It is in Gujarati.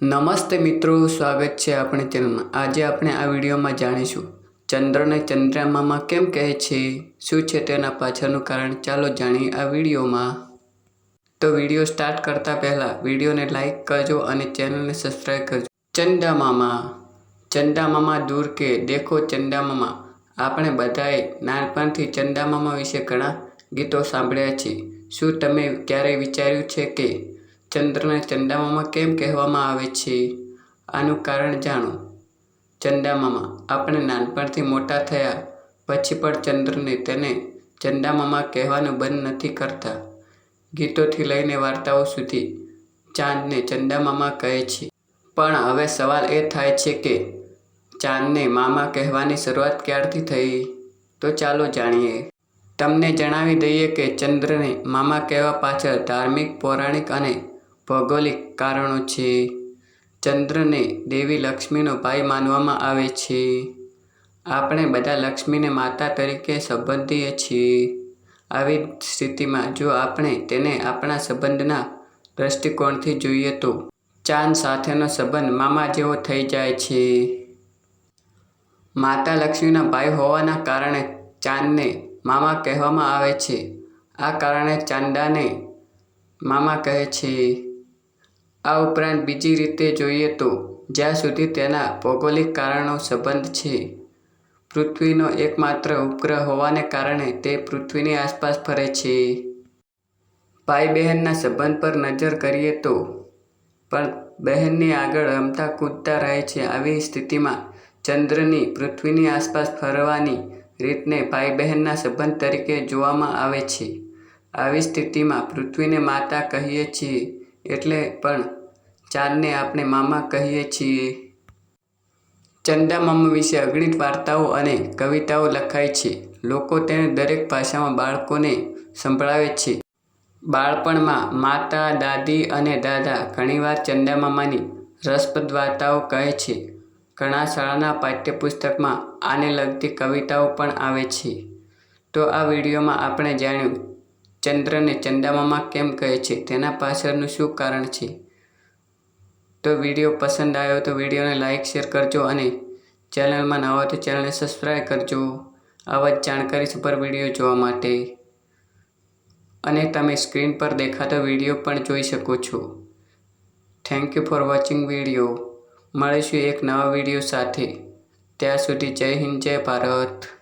નમસ્તે મિત્રો, સ્વાગત છે આપણી ચેનલમાં. આજે આપણે આ વિડીયોમાં જાણીશું, ચંદ્રને ચંદ્રમામાં કેમ કહે છે, શું છે તેના પાછળનું કારણ? ચાલો જાણીએ આ વિડીયોમાં. તો વીડિયો સ્ટાર્ટ કરતાં પહેલાં વિડીયોને લાઇક કરજો અને ચેનલને સબસ્ક્રાઈબ કરજો. ચંદામામા ચંદામામા દૂર કે? દેખો ચંદામામા આપણે બધાએ નાનપણથી ચંદામામા વિશે ઘણા ગીતો સાંભળ્યા છે. શું તમે ક્યારેય વિચાર્યું છે કે ચંદ્રને ચંદામામા કેમ કહેવામાં આવે છે? આનું કારણ જાણો. ચંદામામા આપણે નાનપણથી મોટા થયા, પછી પણ ચંદ્રને તેને ચંદામામા કહેવાનું બંધ નથી કરતા. ગીતોથી લઈને વાર્તાઓ સુધી ચાંદને ચંદામામા કહે છે. પણ હવે સવાલ એ થાય છે કે ચાંદને મામા કહેવાની શરૂઆત ક્યારથી થઈ? તો ચાલો જાણીએ. તમને જણાવી દઈએ કે ચંદ્રને મામા કહેવા પાછળ ધાર્મિક, પૌરાણિક અને ભૌગોલિક કારણો છે. ચંદ્રને દેવી લક્ષ્મીનો ભાઈ માનવામાં આવે છે. આપણે બધા લક્ષ્મીને માતા તરીકે સંબંધીએ છીએ. આવી સ્થિતિમાં જો આપણે તેને આપણા સંબંધના દૃષ્ટિકોણથી જોઈએ તો ચાંદ સાથેનો સંબંધ મામા જેવો થઈ જાય છે. માતા લક્ષ્મીના ભાઈ હોવાના કારણે ચાંદને મામા કહેવામાં આવે છે. આ કારણે ચાંદાને મામા કહે છે. આ ઉપરાંત બીજી રીતે જોઈએ તો, જ્યાં સુધી તેના ભૌગોલિક કારણો સંબંધ છે, પૃથ્વીનો એકમાત્ર ઉપગ્રહ હોવાને કારણે તે પૃથ્વીની આસપાસ ફરે છે. ભાઈ બહેનના સંબંધ પર નજર કરીએ તો, પણ બહેનની આગળ રમતા કૂદતા રહે છે આવી સ્થિતિમાં ચંદ્રની પૃથ્વીની આસપાસ ફરવાની રીતને ભાઈ બહેનના સંબંધ તરીકે જોવામાં આવે છે. આવી સ્થિતિમાં પૃથ્વીને માતા કહીએ છીએ એટલે પણ ચાંદને આપણે મામા કહીએ છીએ. ચંદામામા વિશે અગણિત વાર્તાઓ અને કવિતાઓ લખાય છે. લોકો તેને દરેક ભાષામાં બાળકોને સંભળાવે છે. બાળપણમાં માતા, દાદી અને દાદા ઘણીવાર ચંદામામાની રસપ્રદ વાર્તાઓ કહે છે. ઘણા શાળાના પાઠ્યપુસ્તકમાં આને લગતી કવિતાઓ પણ આવે છે. તો આ વિડીયોમાં આપણે જાણ્યું ચંદ્રને ચંદામામા કેમ કહે છે? તેના પાછળનું શું કારણ છે? તો વીડિયો પસંદ આવ્યો તો વિડીયોને લાઇક શેર કરજો અને ચેનલમાં નવા તો ચેનલને સબસ્ક્રાઈબ કરજો. આવા જ જાણકારી સુપર વીડિયો જોવા માટે. અને તમે સ્ક્રીન પર દેખાતો વીડિયો પણ જોઈ શકો છો. Thank you for watching video મળીશું એક નવા વીડિયો સાથે. ત્યાં સુધી જય હિન્દ, જય ભારત.